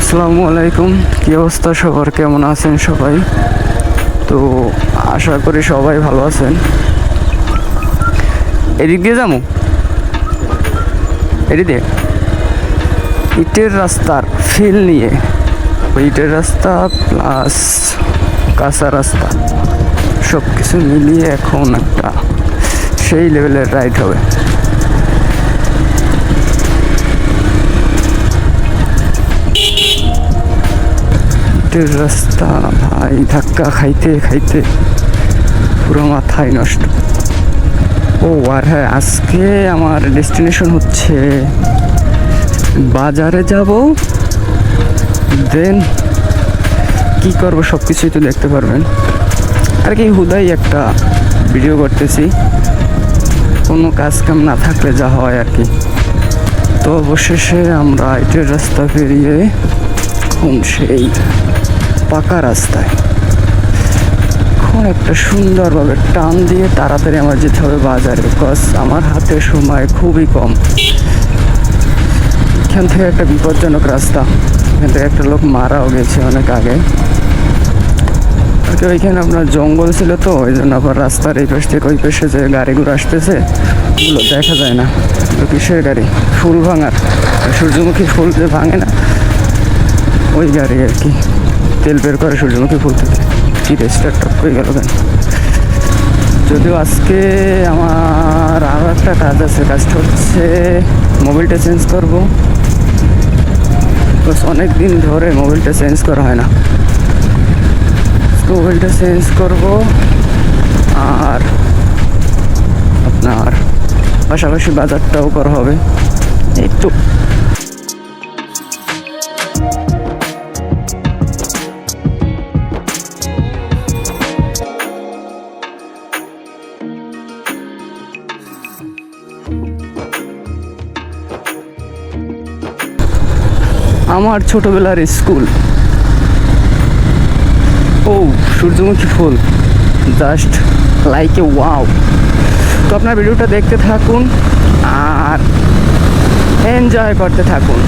আসসালামু আলাইকুম। কি অবস্থা সবার? কেমন আছেন সবাই? তো আশা করি সবাই ভালো আছেন। এদিক দিয়ে যাব? এদিক দিয়ে? ইটের রাস্তার ফিল নিয়ে। ইটের রাস্তা প্লাস কাঁচা রাস্তা। সব কিছু মিলিয়ে এখন একটা সেই লেভেলের রাইড হবে। ইটের রাস্তা, ভাই, ধাক্কা খাইতে খাইতে পুরো মাথায় নষ্ট। ও, আর হ্যাঁ আজকে আমার ডেস্টিনেশন হচ্ছে বাজারে যাব দেন কি করব সব কিছুই তো দেখতে পারবেন। আর কি, হুদাই একটা ভিডিও করতেছি। কোনো কাজ কাম না থাকলে যা হয় আর কি। তো অবশেষে আমরা ইটের রাস্তা পেরিয়ে এখন সেই পাকা রাস্তায়। এখন একটা সুন্দরভাবে টান দিয়ে তাড়াতাড়ি আমার যেতে হবে বাজারে বিকজ আমার হাতে সময় খুবই কম। এখান থেকে একটা বিপজ্জনক রাস্তা। এখান থেকে একটা লোক মারাও গেছে অনেক আগে। ওইখানে আপনার জঙ্গল ছিল তো, ওই জন্য আবার রাস্তার এই পাশ থেকে ওই পাশে যে গাড়িগুলো আসতেছে, ওগুলো দেখা যায় না। কিসের গাড়ি? ফুল ভাঙার। সূর্যমুখী ফুল যে ভাঙে না ওই গাড়ি আর কি। তেল বের করে সূর্যমুখী ফুল থেকে রেস্টার টপ হয়ে গেল কেন? যদিও আজকে আমার আরও একটা কাজ আছে, কাজটা হচ্ছে মোবিলটা চেঞ্জ করব। অনেক দিন ধরে মোবিলটা চেঞ্জ করা হয় না। মোবাইলটা চেঞ্জ করব আর আপনার পাশাপাশি বাজারটাও করা হবে। একটু আমার ছোটবেলার স্কুল। ও সূর্যমুখী ফুল। Just like a wow. তো আপনার ভিডিওটা দেখতে থাকুন আর এনজয় করতে থাকুন।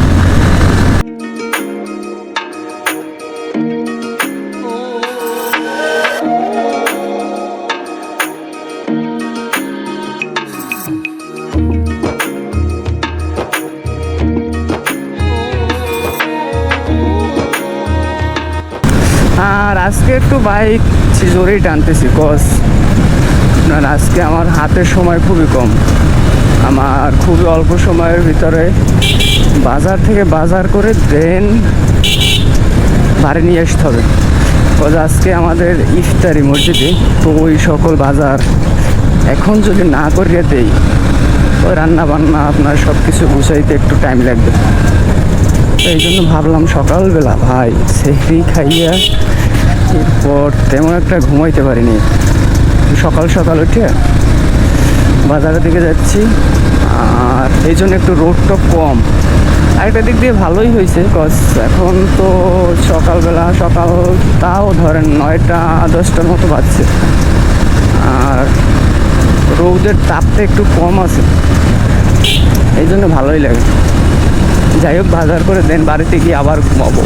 একটু বাইক জোরেই টানতেছি কজ আপনার আজকে আমার হাতের সময় খুবই কম। আমার খুবই অল্প সময়ের ভিতরে বাজার থেকে বাজার করে দেন বাড়ি নিয়ে আসতে হবে। কজ আজকে আমাদের ইফতারি মসজিদে, তো ওই সকল বাজার এখন যদি না করিয়ে দেই, ওই রান্না বান্না আপনার সব কিছু গুছাইতে একটু টাইম লাগবে। এই জন্য ভাবলাম সকালবেলা, ভাই, সেহরি খাইয়া এরপর তেমন একটা ঘুমাইতে পারিনি। সকাল সকাল উঠে বাজারের দিকে যাচ্ছি, আর এই জন্য একটু রোডটা কম। আরেকটা দিক দিয়ে ভালোই হয়েছে কজ এখন তো সকালবেলা, সকাল তাও ধরেন নয়টা, দশটার মতো বাজছে। আর রোদের তাপটা একটু কম আছে। এই জন্য ভালোই লাগে। যাই হোক বাজার করে দেন, বাড়িতে গিয়ে আবার ঘুমাবো।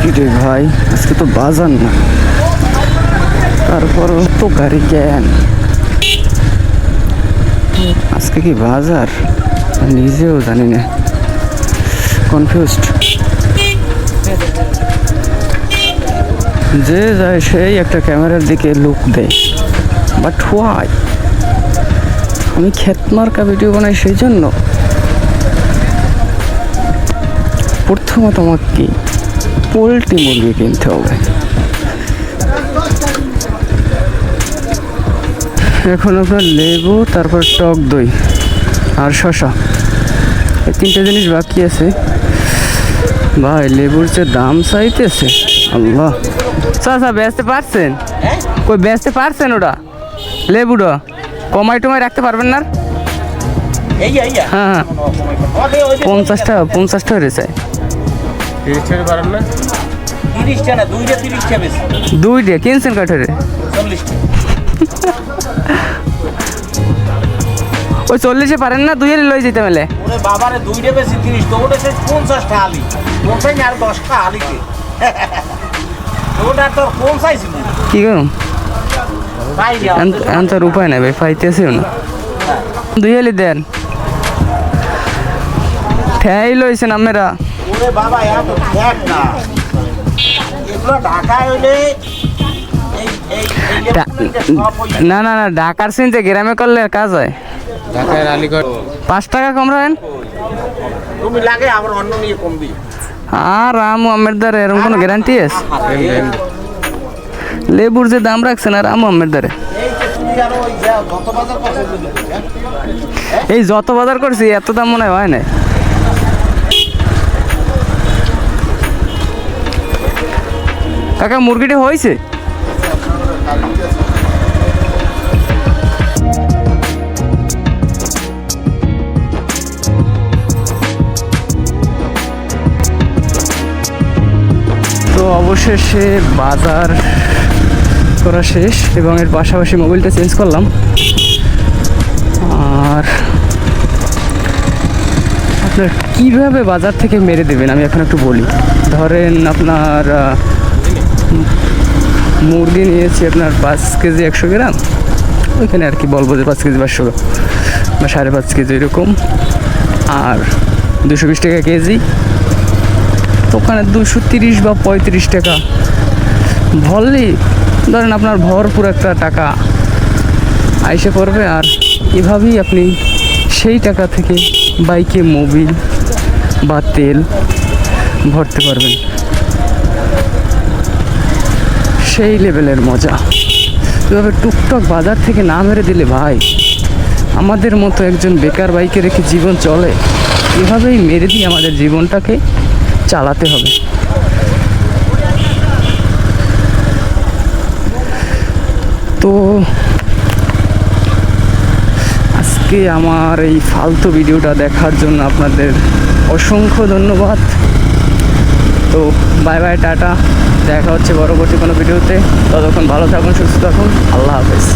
কি রে ভাই, আজকে তো বাজার না। তারপর তো গাড়ি কেন? আজকে কি বাজার? নিজেও জানি না। কনফিউজড যে যায়, সেই একটা ক্যামেরার দিকে লুক দেয়। বাট হোয়াই আমি খেতমার্কা ভিডিও বানাই সেই জন্য। প্রথমত আমাকে পোলট্রি মুরগি কিনতে হবে। এখন আপনার লেবু তারপর টক দই আর শশা এই তিনটে জিনিস বাকি আছে ভাই লেবুর যে দাম চাইতেছে আল্লাহ চাচা বেচতে পারছেন কই বেচতে পারছেন ওটা লেবুটা কমাই টমাই রাখতে পারবেন না এই এই হ্যাঁ হ্যাঁ পঞ্চাশটা পঞ্চাশটা হয়েছে দুইটা কিনছেন কাঠের চল্লিশটা ওই চল্লিশে পারেন না দুইয়ের লই যেতে মেলে। ওরে বাবারে দুইটা বেশি তিরিশ তো ওটা সে পঞ্চাশটা আলি। পঞ্চাশ আর দশটা আলিতে? ওটা তোর কি করুন তাই তোর উপায় নাই ভাই পাইতেছেও না। দুই হেলি দেন। ঠেয়াই লইছেন আপনারা ওরে বাবা এত না। এগুলো ঢাকায় না না না ঢাকার সিনতে গ্রামে করলে আর কাজ হয়। ঢাকায় আলিগড়। পাঁচ টাকা কম রাখেন। তুমি লাগে আবার অন্য নিয়ে কমবি আর আমু আমের দ্বারে এরকম কোনো গ্যারান্টি আছে? লেবুর যে দাম রাখছেন আর আমু আমের দ্বারে এই যে যা যত বাজার করছি এত দাম মনে হয় হয় না কাকা মুরগিটা হয়েছে? তো অবশেষে বাজার করা শেষ এবং এর পাশাপাশি মোবাইলটা চেঞ্জ করলাম। আর আপনার কীভাবে বাজার থেকে মেরে দেবেন? আমি এখন একটু বলি। ধরেন আপনার মুরগি নিয়েছি আপনার পাঁচ কেজি একশো গ্রাম। ওইখানে আর কি বলব যে পাঁচ কেজি পাঁচশো বা সাড়ে পাঁচ কেজি এরকম। আর দুশো বিশ টাকা কেজি। ওখানে দুশো তিরিশ বা পঁয়ত্রিশ টাকা। ভরলেই ধরেন আপনার ভরপুর একটা টাকা আইসে পড়বে। আর এভাবেই আপনি সেই টাকা থেকে বাইকে মোবিল বা তেল ভরতে পারবেন। সেই লেভেলের মজা। এভাবে টুকটাক বাজার থেকে না মেরে দিলে ভাই, আমাদের মতো একজন বেকার বাইকে রেখে জীবন চলে, এভাবেই মেরে দিয়ে আমাদের জীবনটাকে চালাতে হবে। তো আজকে আমার এই ফালতু ভিডিওটা দেখার জন্য আপনাদের অসংখ্য ধন্যবাদ। তো বাই বাই টাটা। দেখা হচ্ছে পরবর্তী কোনো ভিডিওতে। ততক্ষণ ভালো থাকুন, সুস্থ থাকুন। আল্লাহ হাফেজ।